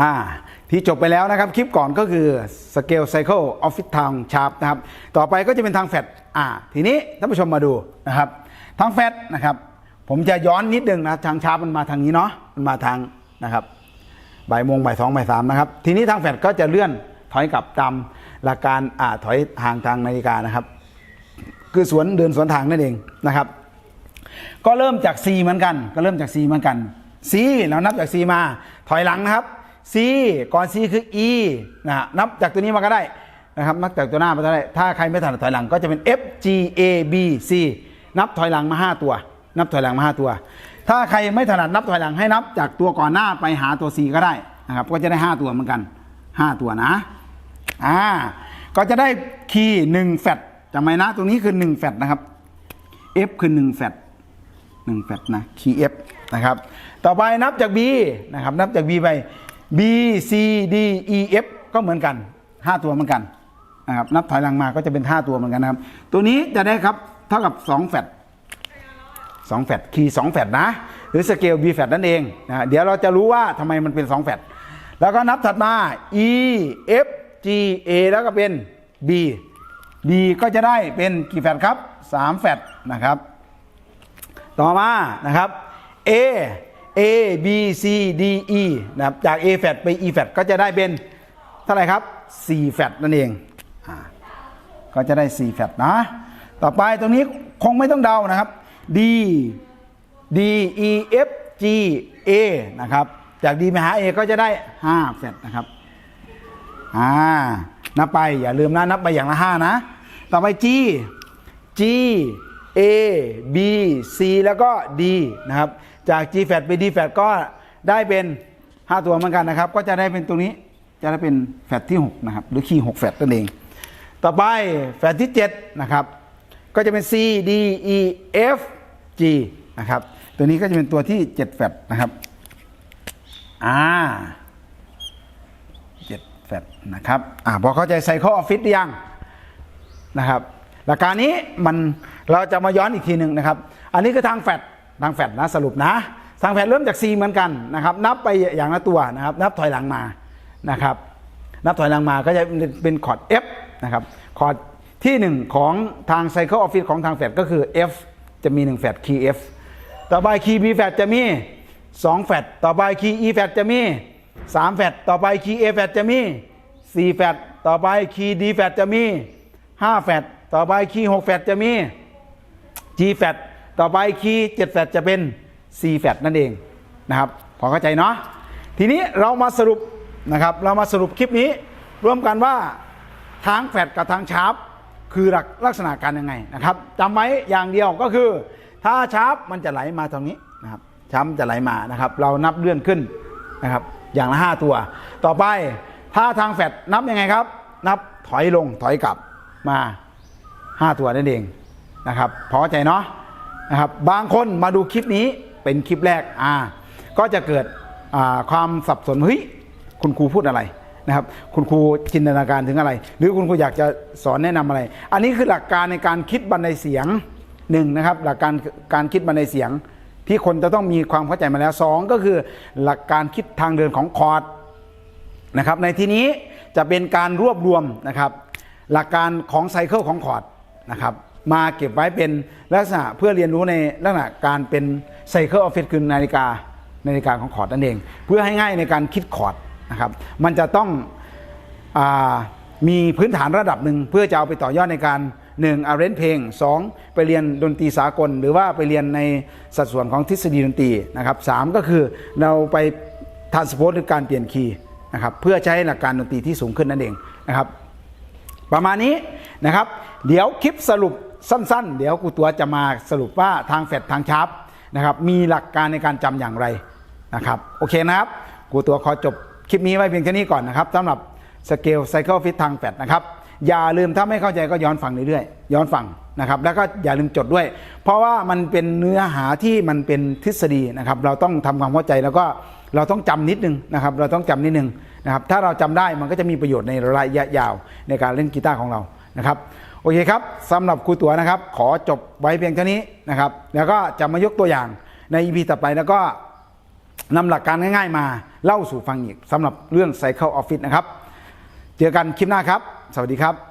อ่าที่จบไปแล้วนะครับ คลิปก่อนก็คือ Scale Cycle Office Time Sharp นะครับ ต่อไปก็จะเป็นทางแฟดอ่า ทีนี้ท่านผู้ชมมาดูนะครับ ทางแฟดนะครับ ผมจะย้อนนิดนึงนะทางชาร์ปมันมาทางนี้เนาะมันมาทางนะครับบ่ายโมงบ่ายสองบ่ายสามนะครับ ทีนี้ทางแฟดก็จะเลื่อนถอยกลับตามหลักการอ่าถอยห่างทางนาฬิกานะครับ คือสวนเดินสวนทางนั่นเองนะครับ ก็เริ่มจาก C เหมือนกัน ก็เริ่มจาก C เหมือนกัน C เรานับจาก C มาถอยหลังนะครับ C ก่อน C คือ E นะนับจากตัวนี้มาก็ได้นะครับนับจากตัวหน้ามาก็ได้ ถ้าใครไม่ถนัดถอยหลังก็จะเป็น F G A B C นับถอยหลังมา 5 ตัว นับถอยหลังมา 5 ตัว ถ้าใครไม่ถนัดนับถอยหลังให้นับจากตัวก่อนหน้าไปหาตัว C ก็ได้นะครับ ก็จะได้ 5 ตัวเหมือนกัน 5 ตัวนะอ่าก็จะได้คีย์1แฟตจำไว้นะตรงนี้คือ1แฟตนะครับ F คือ1แฟตหนึ่งแฟตนะคีย์ F นะครับ ต่อไปนับจาก B นะครับ นับจาก B ไป B C D E F ก็เหมือนกัน 5 ตัวเหมือนกันนะครับนับถอยหลังมาก็จะเป็น 5 ตัวเหมือนกันนะครับ ตัวนี้จะได้ครับเท่ากับ 2 แฟต2แฟตคีย์2แฟตนะ หรือสเกล B แฟตนั่นเองนะเดี๋ยวเราจะรู้ว่าทำไมมันเป็น 2 แฟตแล้วก็นับถัดมา E F G A แล้วก็เป็น B B ก็จะได้เป็นกี่แฟตครับ 3 แฟตนะครับ ต่อมานะครับ A A B C D E นะครับจาก A fat ไป E fat ก็จะได้เป็นเท่าไหร่ครับ4 fat นั่นเองอก็จะได้4 fat นะ ต่อไปตรงนี้คงไม่ต้องเดานะครับ D D E F G A นะครับ จาก D ไปหา A ก็จะได้5 fat นะครับอ่านับไปอย่าลืมนะนับไปอย่างละ5นะ ต่อไป G G A B C แล้วก็ D นะครับ จาก G fat ไป D fat ก็ได้เป็น 5 ตัวเหมือนกันนะครับ ก็จะได้เป็นตรงนี้ จะได้เป็นแฟตที่ 6 นะครับ หรือคีย์6แฟตนั่นเอง ต่อไปแฟตที่ 7 นะครับ ก็จะเป็น C D E F G นะครับ ตัวนี้ก็จะเป็นตัวที่ 7 แฟตนะครับ อ่า7แฟตนะครับ อ่าพอเข้าใจไซเคิลออฟฟิศหรือยังนะครับ หลักการนี้มันเราจะมาย้อนอีกทีหนึ่งนะครับ อันนี้คือทางแฟดทางแฟดนะสรุปนะ ทางแฟดเริ่มจาก C เหมือนกันนะครับ นับไปอย่างละตัวนะครับ นับถอยหลังมานะครับ นับถอยหลังมาก็จะเป็นคอร์ด F นะครับ คอร์ดที่ 1 ของทาง Cycle Office ของทางแฟดก็คือ F จะมี1แฟดคีย์ F ต่อไปคีย์ B แฟดจะมี2แฟดต่อไปคีย์ E แฟดจะมี3แฟดต่อไปคีย์ A แฟดจะมี4แฟดต่อไปคีย์ D แฟดจะมี5แฟต ต่อไปคีย์6แฟตจะมี G แฟตต่อไปคีย์7แฟตจะเป็น C แฟตนั่นเองนะครับพอเข้าใจเนาะทีนี้เรามาสรุปนะครับเรามาสรุปคลิปนี้ร่วมกันว่าทางแฟตกับทางชาร์ปคือลักลักษณะการยังไงนะครับจำไว้อย่างเดียวก็คือ ถ้าชาร์ปมันจะไหลมาตรงนี้นะครับชาร์ปจะไหลมานะครับ เรานับเลื่อนขึ้นนะครับ อย่างละ5ตัว ต่อไปถ้าทางแฟตนับยังไงครับ นับถอยลงถอยกลับมา 5 ตัวนั่นเองนะครับพอเข้าใจเนาะนะครับบางคนมาดูคลิปนี้เป็นคลิปแรกอ่าก็จะเกิดอ่าความสับสนเฮ้ยคุณครูพูดอะไรนะครับคุณครูจินตนาการถึงอะไร หรือคุณครูอยากจะสอนแนะนำอะไร อันนี้คือหลักการในการคิดบันไดเสียงหนึ่งนะครับหลักการการคิดบันไดเสียง ที่คนจะต้องมีความเข้าใจมาแล้วสองก็คือหลักการคิดทางเดินของคอร์ดนะครับในที่นี้จะเป็นการรวบรวมนะครับหลักการของไซเคิลของคอร์ด นะครับมาเก็บไว้เป็นลักษณะเพื่อเรียนรู้ในลักษณะการเป็นไซเคิลออฟฟิศคือนาฬิกานาฬิกาของคอร์ดนั่นเอง เพื่อให้ง่ายในการคิดคอร์ดนะครับมันจะต้องอมีพื้นฐานระดับหนึ่งเพื่อจะเอาไปต่อยอดในการ1อาเรนเพลง 2 ไปเรียนดนตรีสากล หรือว่าไปเรียนในสัดส่วนของทฤษฎีดนตรีนะครับสามก็คือเราไปทานสโพสหรือการเปลี่ยนคีย์นะครับเพื่อใช้หลักการดนตรีที่สูงขึ้นนั่นเองนะครับ ประมาณนี้นะครับ เดี๋ยวคลิปสรุปสั้น ๆ เดี๋ยวกูตัวจะมาสรุปว่าทางแฟดทางชาร์ปนะครับมีหลักการในการจำอย่างไรนะครับโอเคนะครับกูตัวขอจบคลิปนี้ไว้เพียงแค่นี้ก่อนนะครับสำหรับสเกลไซเคิลฟิตทางแฟดนะครับอย่าลืมถ้าไม่เข้าใจก็ย้อนฟังเรื่อยๆย้อนฟังนะครับแล้วก็อย่าลืมจดด้วย เพราะว่ามันเป็นเนื้อหาที่มันเป็นทฤษฎีนะครับเราต้องทำความเข้าใจแล้วก็เราต้องจำนิดนึงนะครับ เราต้องจำนิดนึงนะครับ ถ้าเราจำได้มันก็จะมีประโยชน์ในระยะยาวในการเล่นกีตาร์ของเรานะครับโอเคครับสำหรับครูตัวนะครับ ขอจบไว้เพียงเท่านี้นะครับ แล้วก็จะมายกตัวอย่างใน EP ต่อไปแล้วก็นำหลักการง่ายๆมาเล่าสู่ฟังอีกสำหรับเรื่อง Cycle Office นะครับ เจอกันคลิปหน้าครับ สวัสดีครับ